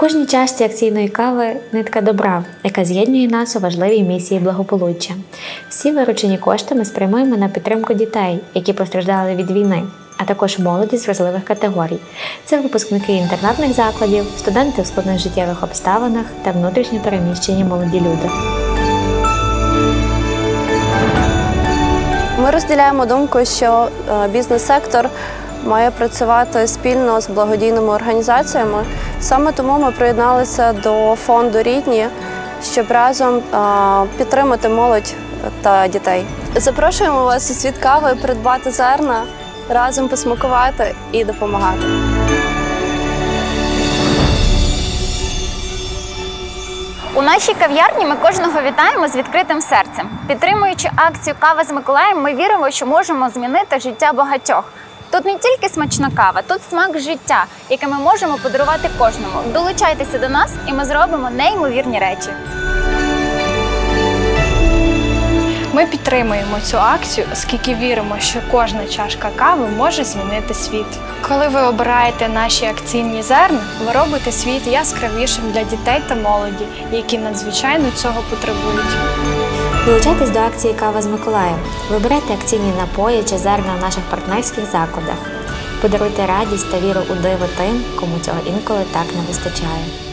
кожній чашці акційної кави нитка добра, яка з'єднує нас у важливій місії благополуччя. Всі виручені кошти ми спрямуємо на підтримку дітей, які постраждали від війни, а також молоді з вразливих категорій. Це випускники інтернатних закладів, студенти в складних життєвих обставинах та внутрішньо переміщені молоді люди. Ми розділяємо думку, що е, бізнес-сектор має працювати спільно з благодійними організаціями. Саме тому ми приєдналися до фонду Рідні, щоб разом підтримати молодь та дітей. Запрошуємо вас у світ кави придбати зерна, разом посмакувати і допомагати. У нашій кав'ярні ми кожного вітаємо з відкритим серцем. Підтримуючи акцію Кава з Миколаєм, ми віримо, що можемо змінити життя багатьох. Тут не тільки смачна кава, тут смак життя, яке ми можемо подарувати кожному. Долучайтеся до нас, і ми зробимо неймовірні речі. Ми підтримуємо цю акцію, оскільки віримо, що кожна чашка кави може змінити світ. Коли ви обираєте наші акційні зерна, ви робите світ яскравішим для дітей та молоді, які надзвичайно цього потребують. Долучайтесь до акції Кава з Миколаєм. Вибирайте акційні напої чи зерна в наших партнерських закладах. Подаруйте радість та віру у диво тим, кому цього інколи так не вистачає.